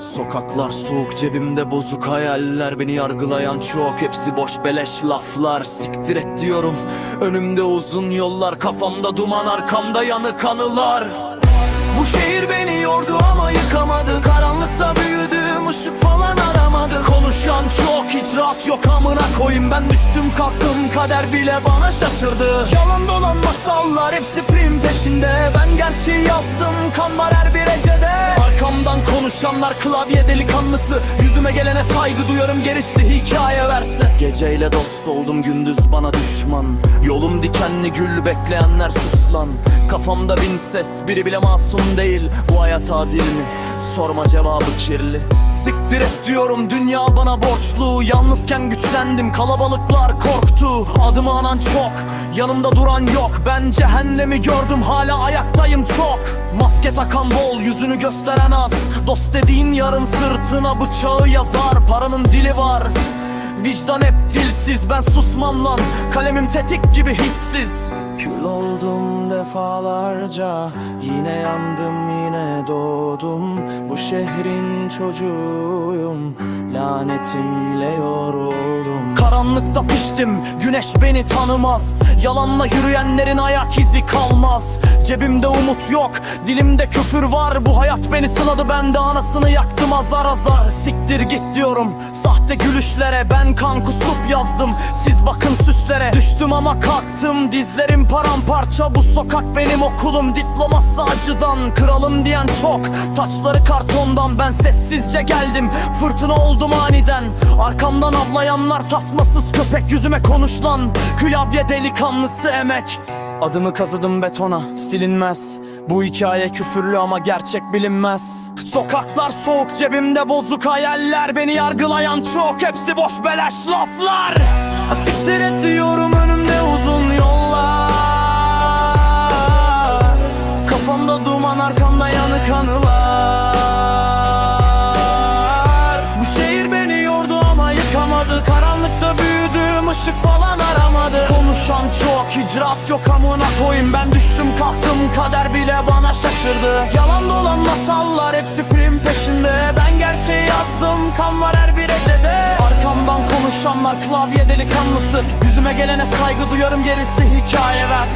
Sokaklar soğuk cebimde bozuk hayaller. Beni yargılayan çok hepsi boş beleş laflar. Siktir et diyorum önümde uzun yollar. Kafamda duman arkamda yanık anılar. Bu şehir beni yordu ama yıkamadı. Karanlıkta büyüdüm ışık falan aramadı. Konuşan çok hiç rahat yok amına koyayım. Ben düştüm kalktım kader bile bana şaşırdı. Yalan dolan masallar hepsi prim peşinde. Ben gerçeği yazdım kan var her bir konuşanlar klavye delikanlısı. Yüzüme gelene saygı duyarım gerisi hikaye verse. Geceyle dost oldum gündüz bana düşman. Yolum dikenli gül bekleyenler sus lan. Kafamda bin ses biri bile masum değil. Bu hayat adil mi? Sorma cevabı kirli. Siktir et diyorum dünya bana borçlu. Yalnızken güçlendim kalabalıklar korktu. Adımı anan çok yanımda duran yok. Ben cehennemi gördüm hala ayaktayım çok. Maske takan bol yüzünü gösteren az. Dost dediğin yarın sırtına bıçağı yazar. Paranın dili var Vicdan hep dilsiz. Ben susmam lan Kalemim tetik gibi hissiz. Kül oldum defalarca Yine yandım yine doğdum. Bu şehrin çocuğuyum. Lanetimle yoruldum. Karanlıkta piştim. Güneş beni tanımaz. Yalanla yürüyenlerin ayak izi kalmaz Cebimde umut yok dilimde küfür var. Bu hayat beni sınadı ben de anasını yaktım. Azar azar Siktir git diyorum. Sahte gülüşlere Ben kan kusup yazdım. Siz bakın süslere. Düştüm ama kalktım dizlerim paramparça. Bu sokak benim okulum diploması acıdan. Kralım diyen çok taçları kartondan. Ben sessizce geldim fırtına oldum aniden. Arkamdan avlayanlar tasmasız köpek yüzüme konuş lan Kıyavye delikanlısı emek Adımı kazıdım betona silinmez. Bu hikaye küfürlü ama gerçek bilinmez. Sokaklar soğuk cebimde bozuk hayaller. Beni yargılayan çok hepsi boş beleş laflar. Siktir et diyorum hicrat yok amına koyayım. Ben düştüm kalktım. Kader bile bana şaşırdı. Yalan dolan masallar hepsi prim peşinde. Ben gerçeği yazdım. Kan var her bir ecede Arkamdan konuşanlar klavye delikanlısı. Yüzüme gelene saygı duyarım. Gerisi hikaye ver